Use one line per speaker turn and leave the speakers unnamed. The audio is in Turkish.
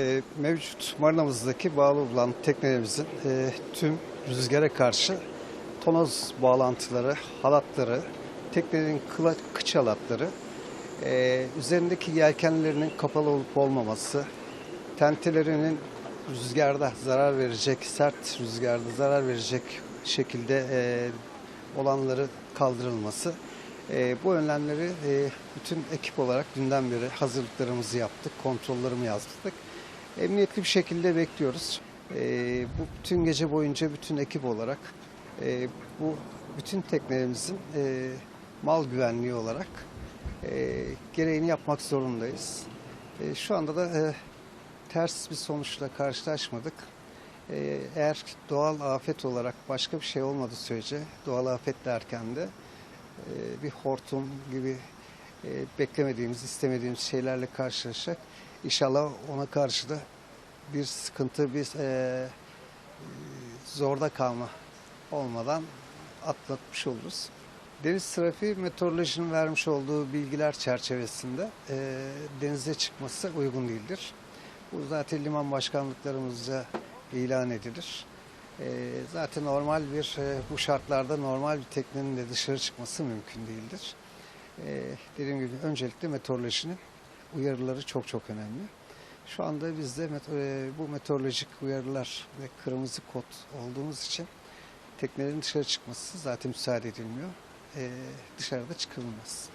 E, mevcut marinamızdaki bağlı olan teknelerimizin e, tüm rüzgara karşı tonoz bağlantıları, halatları, teknelerin kıla, kıç halatları, e, üzerindeki yelkenlerinin kapalı olup olmaması, tentelerinin rüzgarda zarar verecek, sert rüzgarda zarar verecek şekilde e, olanları kaldırılması. E, bu önlemleri e, bütün ekip olarak dünden beri hazırlıklarımızı yaptık, kontrollerimi yazdık. Emniyetli bir şekilde bekliyoruz. E, bu bütün gece boyunca bütün ekip olarak e, bu bütün teknelerimizin e, mal güvenliği olarak e, gereğini yapmak zorundayız. E, şu anda da e, ters bir sonuçla karşılaşmadık. E, eğer doğal afet olarak başka bir şey olmadığı sürece doğal afet derken de e, bir hortum gibi e, beklemediğimiz, istemediğimiz şeylerle karşılaşacak. İnşallah ona karşı da bir sıkıntı, bir e, zorda kalma olmadan atlatmış oluruz. Deniz trafiği meteorolojinin vermiş olduğu bilgiler çerçevesinde e, denize çıkması uygun değildir. Bu zaten liman başkanlıklarımızca ilan edilir. E, zaten normal bir e, bu şartlarda normal bir teknenin de dışarı çıkması mümkün değildir. E, dediğim gibi öncelikle meteorolojinin uyarıları çok çok önemli. Şu anda bizde e, bu meteorolojik uyarılar ve kırmızı kod olduğumuz için teknelerin dışarı çıkması zaten müsaade edilmiyor. E, dışarıda çıkılmaz.